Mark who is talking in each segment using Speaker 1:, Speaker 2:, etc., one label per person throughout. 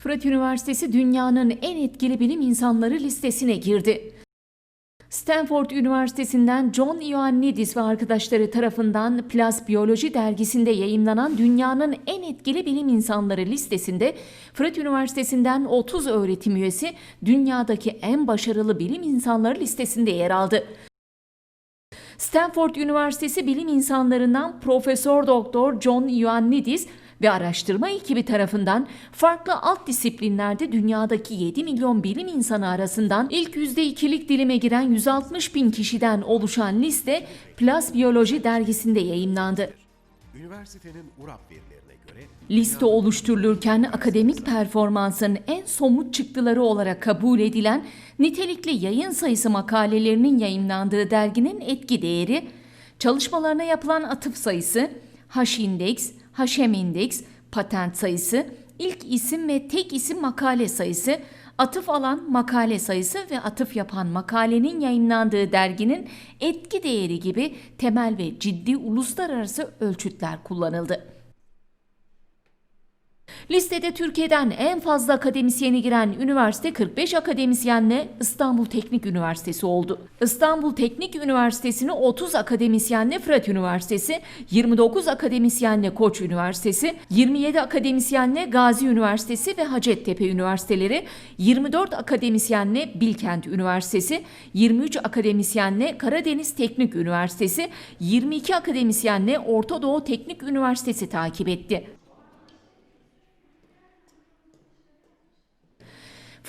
Speaker 1: Fırat Üniversitesi dünyanın en etkili bilim insanları listesine girdi. Stanford Üniversitesi'nden John Ioannidis ve arkadaşları tarafından PLAS Biyoloji dergisinde yayımlanan dünyanın en etkili bilim insanları listesinde Fırat Üniversitesi'nden 30 öğretim üyesi dünyadaki en başarılı bilim insanları listesinde yer aldı. Stanford Üniversitesi bilim insanlarından Profesör Doktor John Ioannidis ve araştırma ekibi tarafından farklı alt disiplinlerde dünyadaki 7 milyon bilim insanı arasından ilk %2'lik dilime giren 160 bin kişiden oluşan liste PLAS Biyoloji dergisinde yayımlandı.
Speaker 2: Üniversitenin URAP verilerine göre
Speaker 1: Liste oluşturulurken akademik performansın en somut çıktıları olarak kabul edilen nitelikli yayın sayısı makalelerinin yayımlandığı derginin etki değeri, çalışmalarına yapılan atıf sayısı, H-indeks, HM-indeks, patent sayısı, ilk isim ve tek isim makale sayısı, atıf alan makale sayısı ve atıf yapan makalenin yayınlandığı derginin etki değeri gibi temel ve ciddi uluslararası ölçütler kullanıldı. Listede Türkiye'den en fazla akademisyeni giren üniversite 45 akademisyenle İstanbul Teknik Üniversitesi oldu. İstanbul Teknik Üniversitesi'ni 30 akademisyenle Fırat Üniversitesi, 29 akademisyenle Koç Üniversitesi, 27 akademisyenle Gazi Üniversitesi ve Hacettepe Üniversiteleri, 24 akademisyenle Bilkent Üniversitesi, 23 akademisyenle Karadeniz Teknik Üniversitesi, 22 akademisyenle Orta Doğu Teknik Üniversitesi takip etti.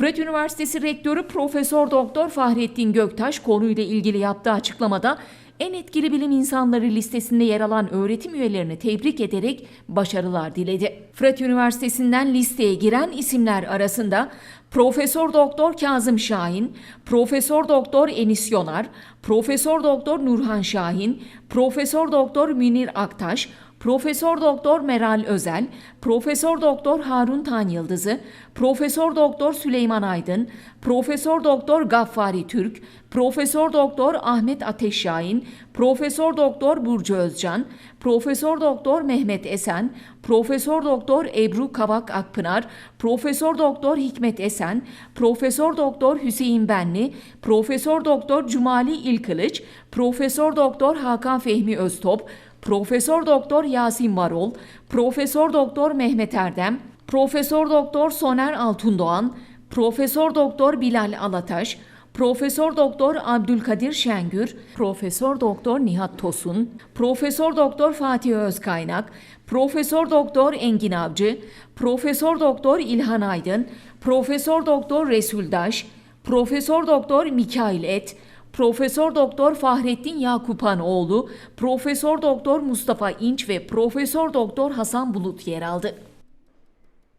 Speaker 1: Fırat Üniversitesi Rektörü Profesör Doktor Fahrettin Göktaş konuyla ilgili yaptığı açıklamada en etkili bilim insanları listesinde yer alan öğretim üyelerini tebrik ederek başarılar diledi. Fırat Üniversitesi'nden listeye giren isimler arasında Profesör Doktor Kazım Şahin, Profesör Doktor Enis Yonar, Profesör Doktor Nurhan Şahin, Profesör Doktor Münir Aktaş, Profesör Doktor Meral Özel, Profesör Doktor Harun Tanyıldızı, Profesör Doktor Süleyman Aydın, Profesör Doktor Gaffari Türk, Profesör Doktor Ahmet Ateş Şahin, Profesör Doktor Burcu Özcan, Profesör Doktor Mehmet Esen, Profesör Doktor Ebru Kavak Akpınar, Profesör Doktor Hikmet Esen, Profesör Doktor Hüseyin Benli, Profesör Doktor Cumali İlkılıç, Profesör Doktor Hakan Fehmi Öztop, Profesör Doktor Yasin Varol, Profesör Doktor Mehmet Erdem, Profesör Doktor Soner Altundoğan, Profesör Doktor Bilal Alataş, Profesör Doktor Abdülkadir Şengür, Profesör Doktor Nihat Tosun, Profesör Doktor Fatih Özkaynak, Profesör Doktor Engin Avcı, Profesör Doktor İlhan Aydın, Profesör Doktor Resul Daş, Profesör Doktor Mikail Et, Profesör Doktor Fahrettin Yakupanoğlu, Profesör Doktor Mustafa İnç ve Profesör Doktor Hasan Bulut yer aldı.